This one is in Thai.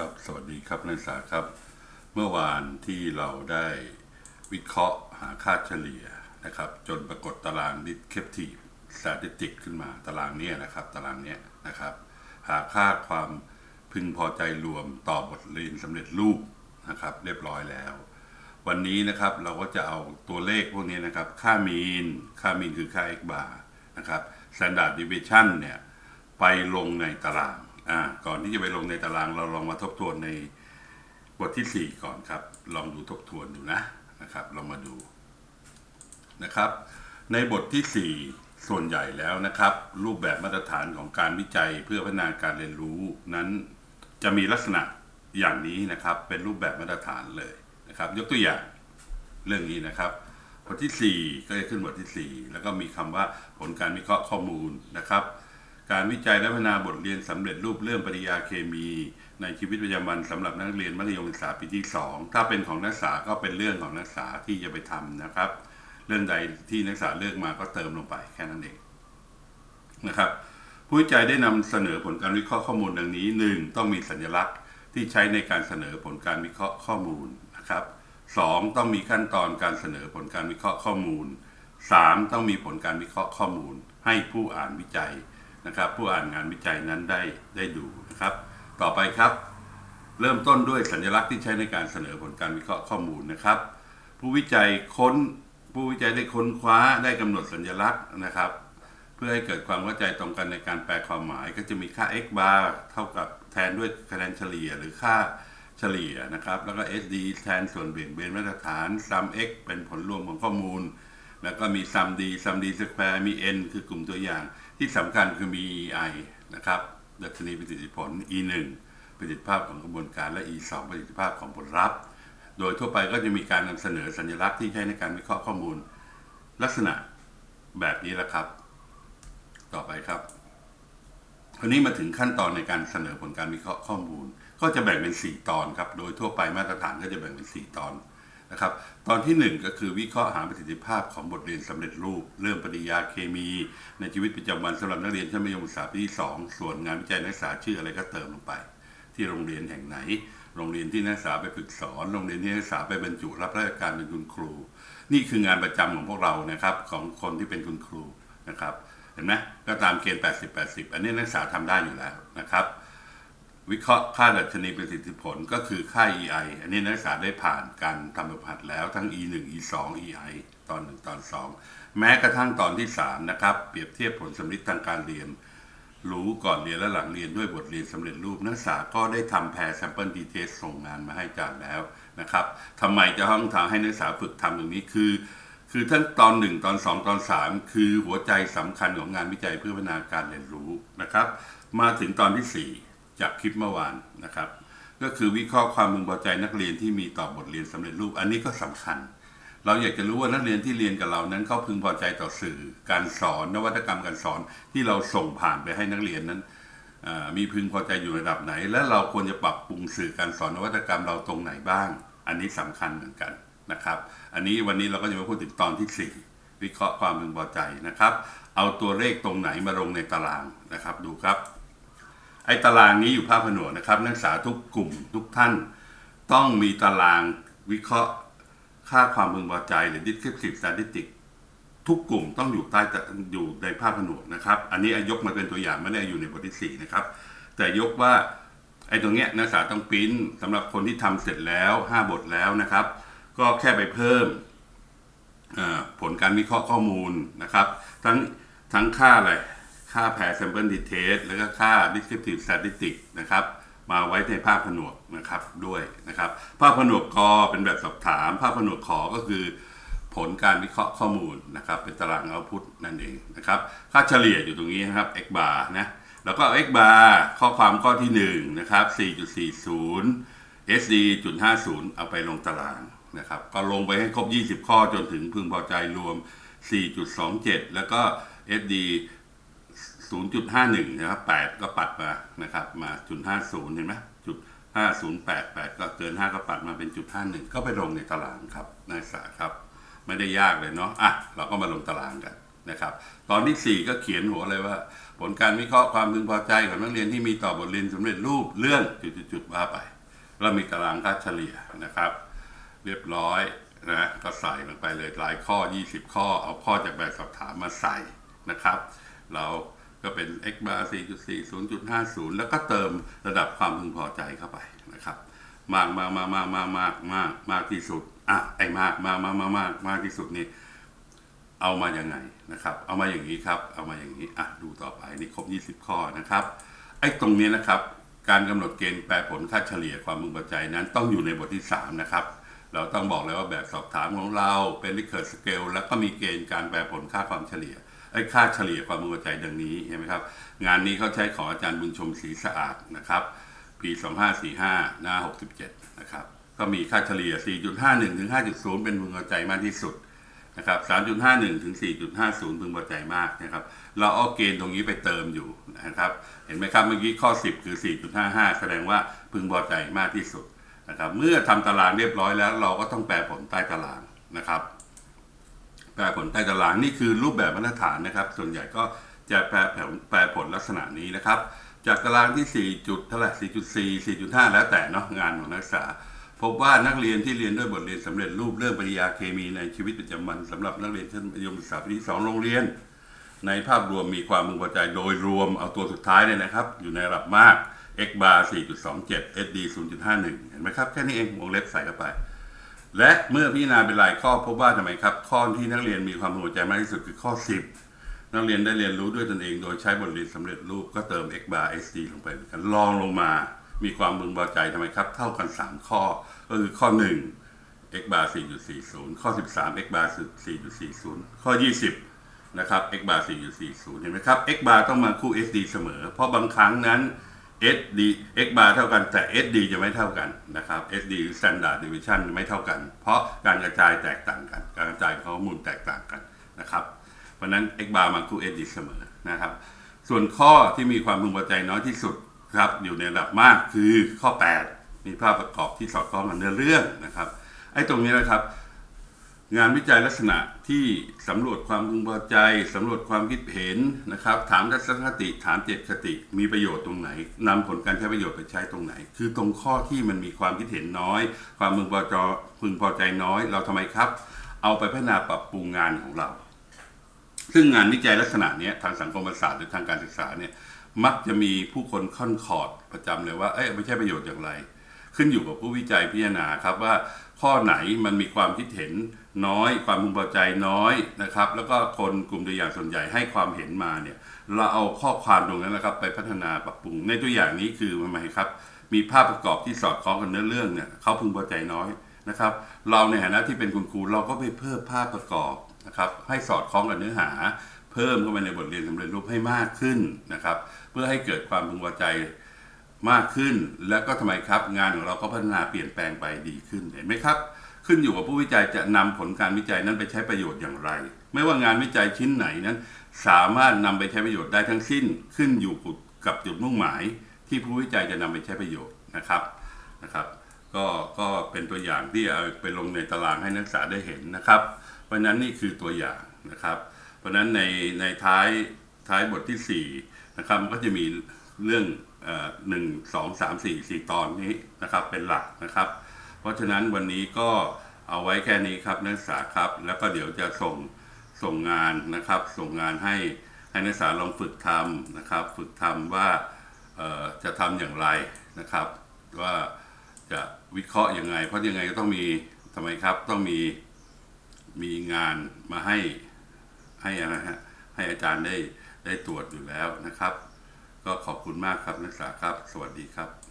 ครับ สวัสดีครับนักศึกษาครับ เมื่อวานที่เราได้วิเคราะห์หาค่าเฉลี่ยนะครับ จนปรากฏตาราง descriptive statistic ขึ้นมาตารางนี้นะครับ ตารางนี้นะครับ หาค่าความพึงพอใจรวมต่อบทเรียนสำเร็จรูปนะครับ เรียบร้อยแล้ว วันนี้นะครับเราก็จะเอาตัวเลขพวกนี้นะครับ ค่ามีน ค่ามีนคือค่า x bar นะครับ standard deviation เนี่ยไปลงในตาราง อ่าก่อนที่จะไปลงในตารางเราลองมาทบทวนในบทที่ 4 ก่อนครับ ลองดูทบทวนดูนะนะครับลองมาดูนะครับ ในบทที่ 4 ส่วนใหญ่แล้วนะครับ รูปแบบมาตรฐานของการวิจัยเพื่อพัฒนาการเรียนรู้นั้นจะมีลักษณะอย่างนี้นะครับ เป็นรูปแบบมาตรฐานเลยนะครับ ยกตัวอย่างเรื่องนี้นะครับบทที่ 4 ก็จะขึ้นบทที่ 4 แล้วก็มีคำว่าผลการวิเคราะห์ข้อมูลนะครับ การวิจัยและพัฒนาบทเรียนสำเร็จรูปเรื่องปริยาเคมี ในชีวิตประจำวันสำหรับนักเรียนมัธยมศึกษาปีที่ 2 ถ้าเป็นของนักศึกษาก็เป็นเรื่องของนักศึกษาที่จะไปทำนะครับ เรื่องใดที่นักศึกษาเลือกมาก็เติมลงไปแค่นั้นเองนะครับผู้วิจัยได้นำเสนอผลการวิเคราะห์ข้อมูลดังนี้ 1. ต้องมีสัญลักษณ์ที่ใช้ในการเสนอผลการวิเคราะห์ข้อมูลนะครับ 2. ต้องมีขั้นตอนการเสนอผลการวิเคราะห์ข้อมูล 3. ต้องมีผลการวิเคราะห์ข้อมูล ให้ผู้อ่านวิจัย นะครับ ผู้อ่านงานวิจัยนั้นได้ได้ดูนะครับ ต่อไปครับ เริ่มต้นด้วยสัญลักษณ์ที่ใช้ในการเสนอผลการวิเคราะห์ข้อมูลนะครับ ผู้วิจัยค้นผู้วิจัยได้ค้นคว้าได้กำหนดสัญลักษณ์นะครับ เพื่อให้เกิดความเข้าใจตรงกันในการแปลความหมาย ก็จะมีค่า x bar เท่ากับแทนด้วยคะแนนเฉลี่ยหรือค่าเฉลี่ยนะครับ แล้วก็ SD แทนส่วนเบี่ยงเบนมาตรฐาน sum x เป็นผลรวมของข้อมูล แล้วก็มี sum d sum d square มี n คือกลุ่มตัวอย่าง ที่สำคัญคือมี ei นะครับดัชนีประสิทธิผล e 1 ประสิทธิภาพของกระบวนการและ e 2 ประสิทธิภาพของผลลัพธ์ โดยทั่วไปก็จะมีการนำเสนอสัญลักษณ์ที่ใช้ในการวิเคราะห์ข้อมูล ลักษณะแบบนี้แหละครับ ต่อไปครับคราวนี้มาถึงขั้นตอนในการเสนอผลการวิเคราะห์ข้อมูล ก็จะแบ่งเป็น 4 ตอนครับ โดยทั่วไปมาตรฐานก็จะแบ่งเป็น 4 ตอน นะครับ ตอนทีหนึ่1 ก็คือวิเคราะห์หาประสิทธิภาพของบทเรียนสำเร็จรูป เรื่องปริยาเคมี ในชีวิตประจำวันสำหรับนักเรียนชั้นมัธยมศึกษาปีที่ 2 ส่วนงานวิจัยนักศึกษาชื่ออะไรก็เติมลงไป ที่โรงเรียนแห่งไหน โรงเรียนที่นักศึกษาไปฝึกสอน โรงเรียนที่นักศึกษาไปบรรจุรับราชการเป็นคุณครู นี่คืองานประจำของพวกเรานะครับของคนที่เป็นคุณครูนะครับเห็นไหมก็ตามเกณฑ์ 80 80 อันนี้นักศึกษาทำได้อยู่แล้วนะครับ วิเคราะห์ค่าดัชนีประสิทธิผลก็คือค่า EI อันนี้นักศึกษาได้ผ่านการทำแบบหัดแล้วทั้ง E 1 E 2 EI ตอน 1 ตอน 2 แม้กระทั่งตอนที่ 3 นะครับ เปรียบเทียบผลสำลิดทางการเรียน รู้ก่อนเรียนและหลังเรียนด้วยบทเรียนสำเร็จรูป นักศึกษาก็ได้ทำแพร sample detail ส่งงานมาให้อาจารย์แล้วนะครับทำไมจะต้องทำให้นักศึกษาฝึกทำตรงนี้คือคือทั้งตอน 1 ตอน 2 ตอน 3 คือหัวใจสำคัญของงานวิจัยเพื่อพัฒนาการเรียนรู้นะครับ มาถึงตอนที่ 4 จากคลิปเมื่อวานนะครับ ก็คือวิเคราะห์ความมึงพอใจนักเรียนที่มีต่อบทเรียนสำเร็จรูป อันนี้ก็สำคัญ เราอยากจะรู้ว่านักเรียนที่เรียนกับเรานั้นเขาพึงพอใจต่อสื่อการสอนนวัตกรรมการสอนที่เราส่งผ่านไปให้นักเรียนนั้นมีพึงพอใจอยู่ระดับไหน และเราควรจะปรับปรุงสื่อการสอนนวัตกรรมเราตรงไหนบ้าง อันนี้สำคัญเหมือนกันนะครับ อันนี้วันนี้เราก็จะมาพูดถึงตอนที่ 4 วิเคราะห์ความพึงพอใจนะครับ เอาตัวเลขตรงไหนมาลงในตารางนะครับ ดูครับ ไอ้ตารางนี้อยู่ภาพผนวกนะครับ นักศึกษาทุกกลุ่มทุกท่าน ต้องมีตารางวิเคราะห์ค่าความพึงพอใจหรือ descriptive statistic ทุกกลุ่มต้องอยู่ใต้อยู่ในภาพผนวกนะครับ อันนี้ยกมาเป็นตัวอย่างไม่ได้อยู่ในบทที่ 4 นะครับ แต่ยกว่าไอ้ตรงเนี้ยนักศึกษาต้องปริ้นสำหรับคนที่ทำเสร็จแล้ว 5 บทแล้วนะครับ ก็แค่ไปเพิ่มผลการวิเคราะห์ข้อมูลนะครับ ทั้งทั้งค่าอะไร ค่าแพร sample detail แล้วก็ค่า descriptive statistic นะครับมาไว้ในภาพผนวกนะครับด้วยนะครับ ภาพผนวกกอเป็นแบบสอบถาม ภาพผนวกขอก็คือผลการวิเคราะห์ข้อมูลนะครับเป็นตาราง output นั่นเองนะครับ ค่าเฉลี่ยอยู่ตรงนี้นะครับ x bar นะแล้วก็ x bar ข้อความข้อที่1นะครับ4.40 SD จุด50 เอาไปลงตารางนะครับ ก็ลงไปให้ครบ 20 ข้อจนถึงพึงพอใจรวม 4.27 แล้วก็ SD 0.51นะครับ8ก็ปัดมานะครับมาจุด50 เห็นไหมจุด5088 ก็เกิน 5 ก็ปัดมาเป็นจุด51 ก็ไปลงในตารางครับนักศึกษาครับ ไม่ได้ยากเลยเนาะอะเราก็มาลงตารางกันนะครับ ตอนที่สี่ก็เขียนหัวเลยว่า ผลการวิเคราะห์ความพึงพอใจของนักเรียนที่มีต่อบทเรียนสำเร็จรูปเรื่องจุดๆๆว่าไปแล้วมีตารางค่าเฉลี่ยนะครับ เรียบร้อยนะก็ใส่ลงไปเลยหลายข้อ 20 ข้อ เอาข้อจากแบบสอบถามมาใส่นะครับ เรา ก็เป็น x bar 4.4 0.50 แล้วก็เติมระดับความพึงพอใจเข้าไปนะครับ มากมากมากมากมากมากมากมากที่สุดอะไอ้มากมากมากมากมากมากที่สุดนี่เอามาอยังไงนะครับ เอามาอย่างนี้ครับ เอามาอย่างนี้อะดูต่อไปนี่ครบ 20 ข้อนะครับ ไอ้ตรงนี้นะครับ การกำหนดเกณฑ์แปรผลค่าเฉลี่ยความพึงพอใจนั้นต้องอยู่ในบทที่ 3 นะครับเราต้องบอกเลยว่าแบบสอบถามของเราเป็น Likert Scale แล้วก็มีเกณฑ์การแปรผลค่าความเฉลี่ย ค่าเฉลี่ยความพึงพอใจดังนี้เห็นไหมครับ งานนี้เขาใช้ของอาจารย์บุญชมศรีสะอาดนะครับ ปี 2545 หน้า 67 นะครับ ก็มีค่าเฉลี่ย 4.51 ถึง 5.0 เป็นพึงพอใจมากที่สุดนะครับ 3.51 ถึง 4.50 พึงพอใจมากนะครับ เราเอาเกณฑ์ตรงนี้ไปเติมอยู่นะครับ เห็นไหมครับเมื่อกี้ข้อ 10 คือ 4.55 แสดงว่าพึงพอใจมากที่สุดนะครับ เมื่อทำตารางเรียบร้อยแล้ว เราก็ต้องแปลผลใต้ตารางนะครับ แปลผลใต้ตารางนี่คือรูปแบบมาตรฐานนะครับ ส่วนใหญ่ก็จะแปลผลแปลผลลักษณะนี้นะครับ จากตารางที่ 4 จุดเท่าไหร่4.4 4.5 แล้วแต่เนาะงานของนักศึกษา พบว่านักเรียนที่เรียนด้วยบทเรียนสำเร็จรูปเรื่องปริยาเคมีในชีวิตประจำวันสำหรับนักเรียนชั้นมัธยมศึกษาปีที่สโรงเรียน ในภาพรวมมีความพึงพอใจโดยรวมเอาตัวสุดท้ายเนี่ยนะครับ อยู่ในระดับมาก x bar 4.27 sd 0.51 เห็นไหมครับ แค่นี้เองวงเล็บใส่เข้าไป และเมื่อพิจารณาเป็นรายข้อพบว่าทำไมครับ ข้อที่นักเรียนมีความพึงพอใจมากที่สุดคือข้อ 10 นักเรียนได้เรียนรู้ด้วยตนเอง โดยใช้บทเรียนสำเร็จรูปก็เติม x bar sd ลงไปเหมือนกันลองลงมามีความพึงพอใจทำไมครับ เท่ากัน 3 ข้อก็คือข้อ 1 x bar 4.40 ข้อ 13 x bar 4.40 ข้อ 20 นะครับ x bar 4.40 เห็นไหมครับ x bar ต้องมาคู่ sd เสมอ เพราะบางครั้งนั้น sd x bar เท่ากันแต่ sd จะไม่เท่ากันนะครับ sd หรือ standard deviation ไม่เท่ากัน เพราะการกระจายแตกต่างกัน การกระจายข้อมูลแตกต่างกันนะครับ เพราะฉะนั้น x bar มาคู่ sd เสมอนะครับ ส่วนข้อที่มีความพึงพอใจน้อยที่สุดครับอยู่ในระดับมากคือข้อ 8 มีภาพประกอบที่สอดคล้องกับเนื้อเรื่องนะครับไอ้ตรงนี้นะครับ งานวิจัยลักษณะที่สำรวจความพึงพอใจสำรวจความคิดเห็นนะครับ ถามทัศนคติถามเจตคติ มีประโยชน์ตรงไหนนำผลการใช้ประโยชน์ไปใช้ตรงไหน คือตรงข้อที่มันมีความคิดเห็นน้อย ความพึงพอใจพึงพอใจน้อย เราทำไมครับ เอาไปพัฒนาปรับปรุงงานของเรา ซึ่งงานวิจัยลักษณะนี้ทางสังคมศาสตร์หรือทางการศึกษาเนี่ยมักจะมีผู้คนค่อนขอดประจำเลยว่าเอ้ยเอาไปใช้ประโยชน์อย่างไร ขึ้นอยู่กับผู้วิจัยพิจารณาครับว่า ข้อไหนมันมีความคิดเห็นน้อย ความพึงพอใจน้อยนะครับ แล้วก็คนกลุ่มตัวอย่างส่วนใหญ่ให้ความเห็นมาเนี่ยเราเอาข้อความตรงนั้นนะครับ ไปพัฒนาปรับปรุงในตัวอย่างนี้คือทำไมครับ มีภาพประกอบที่สอดคล้องกับเนื้อเรื่องเนี่ยเขาพึงพอใจน้อยนะครับ เราในฐานะที่เป็นคุณครูเราก็ไปเพิ่มภาพประกอบนะครับ ให้สอดคล้องกับเนื้อหา เพิ่มเข้าไปในบทเรียนสำเร็จรูปให้มากขึ้นนะครับ เพื่อให้เกิดความพึงพอใจ มากขึ้น แล้วก็ทำไมครับ งานของเราก็พัฒนาเปลี่ยนแปลงไปดีขึ้นเห็นไหมครับ ขึ้นอยู่กับผู้วิจัยจะนำผลการวิจัยนั้นไปใช้ประโยชน์อย่างไร ไม่ว่างานวิจัยชิ้นไหนนั้น สามารถนำไปใช้ประโยชน์ได้ทั้งสิ้น ขึ้นอยู่กับจุดมุ่งหมาย ที่ผู้วิจัยจะนำไปใช้ประโยชน์นะครับนะครับก็ก็เป็นตัวอย่างที่เอาไปลงในตารางให้นักศึกษาได้เห็นนะครับ เพราะนั้นนี่คือตัวอย่างนะครับ เพราะนั้นในในท้าย ท้ายบทที่สี่นะครับมันก็จะมีเรื่องหนึ่งสองสามสี่สี่ตอนนี้นะครับเป็นหลักนะครับ เพราะฉะนั้นวันนี้ก็เอาไว้แค่นี้ครับนักศึกษาครับ แล้วก็เดี๋ยวจะส่งส่งงานนะครับ ส่งงานให้ให้นักศึกษาลองฝึกทำนะครับ ฝึกทำว่าเอ่อจะทำอย่างไรนะครับ ว่าจะวิเคราะห์ยังไง เพราะยังไงก็ต้องมีทำไมครับต้องมีมีงานมาให้ให้อะไรฮะให้อาจารย์ได้ ได้ตรวจอยู่แล้วนะครับ ก็ขอบคุณมากครับนักศึกษาครับ สวัสดีครับ